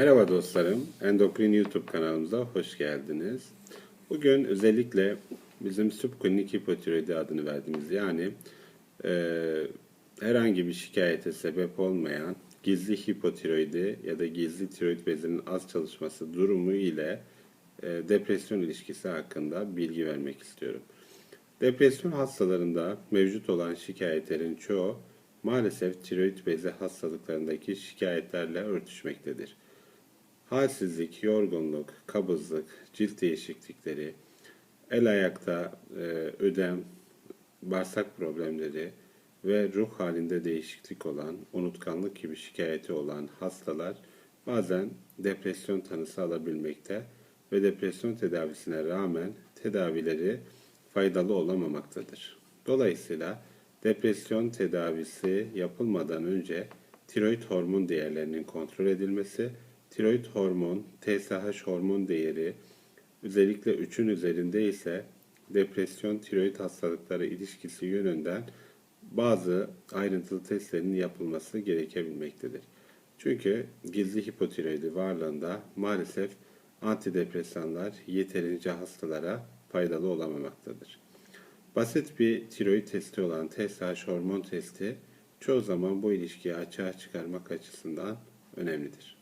Merhaba dostlarım, Endokrin YouTube kanalımıza hoş geldiniz. Bugün özellikle bizim subklinik hipotiroidi adını verdiğimiz yani e, herhangi bir şikayete sebep olmayan gizli hipotiroidi ya da gizli tiroid bezinin az çalışması durumu ile e, depresyon ilişkisi hakkında bilgi vermek istiyorum. Depresyon hastalarında mevcut olan şikayetlerin çoğu maalesef tiroid bezi hastalıklarındaki şikayetlerle örtüşmektedir. Halsizlik, yorgunluk, kabızlık, cilt değişiklikleri, el ayakta e, ödem, bağırsak problemleri ve ruh halinde değişiklik olan, unutkanlık gibi şikayeti olan hastalar bazen depresyon tanısı alabilmekte ve depresyon tedavisine rağmen tedavileri faydalı olamamaktadır. Dolayısıyla depresyon tedavisi yapılmadan önce tiroid hormon değerlerinin kontrol edilmesi, tiroid hormon, TSH hormon değeri özellikle 3'ün üzerinde ise depresyon tiroid hastalıkları ilişkisi yönünden bazı ayrıntılı testlerin yapılması gerekebilmektedir. Çünkü gizli hipotiroidi varlığında maalesef antidepresanlar yeterince hastalara faydalı olamamaktadır. Basit bir tiroid testi olan TSH hormon testi çoğu zaman bu ilişkiyi açığa çıkarmak açısından önemlidir.